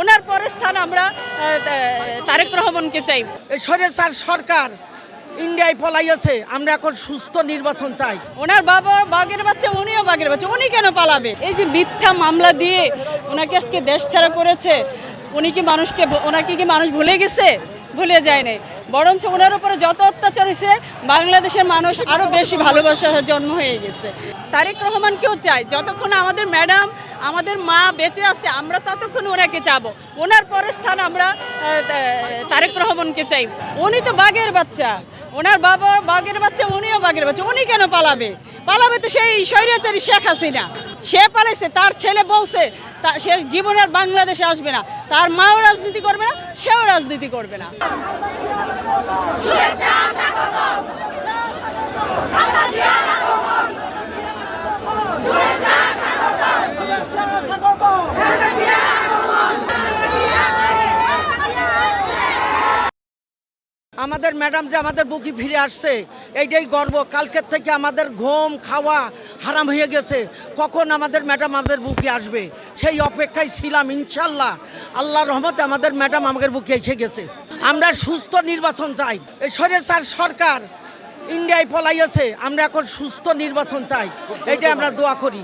ওনার পরের স্থান আমরা তারেক রহমানকে চাই। সরে স্বৈরাচার সরকার ইন্ডিয়ায় পলাইয়াছে আমরা এখন সুস্থ নির্বাচন চাই। ওনার বাবা বাঘের বাচ্চা উনিও বাঘের বাচ্চা উনি কেন পালাবে? এই যে মিথ্যা মামলা দিয়ে ওনাকে আজকে দেশ ছাড়া করেছে উনি কি মানুষকে ওনাকে কি মানুষ ভুলে গেছে? ভুলে যায় নাই। বরঞ্চ ওনার উপরে যত অত্যাচার হয়েছে, বাংলাদেশের মানুষ আরও বেশি ভালোবাসার জন্ম হয়ে গেছে। তারেক রহমানকেও চাই, যতক্ষণ আমাদের ম্যাডাম, আমাদের মা বেঁচে আছে, আমরা ততক্ষণ ওনাকে চাবো। ওনার পরের স্থান আমরা তারেক রহমানকে চাই উনি তো বাঘের বাচ্চা। ওনার বাবা বাঘের বাচ্চা, উনিও বাঘের বাচ্চা। উনি কেন পালাবে? পালাবে তো সেই স্বৈরাচারী শেখ হাসিনা। সে পালাইছে, তার ছেলে বলছে, তা সে জীবনের বাংলাদেশে আসবে না। তার মাও রাজনীতি করবে না, সেও রাজনীতি করবে না। আমাদের ম্যাডাম যে আমাদের বুকি ফিরে আসছে, এইটাই গর্ব। কালকের থেকে আমাদের ঘুম, খাওয়া হারাম হয়ে গেছে। কখন আমাদের ম্যাডাম আমাদের বুকে আসবে? সেই অপেক্ষায় ছিলাম, ইনশাল্লাহ। আল্লাহ রহমতে আমাদের ম্যাডাম আমাদের বুকে এসে গেছে। আমরা সুস্থ নির্বাচন চাই। এসরে স্যার সরকার ইন্ডিয়ায় পলাইয়াছে, আমরা এখন সুস্থ নির্বাচন চাই। এটা আমরা দোয়া করি।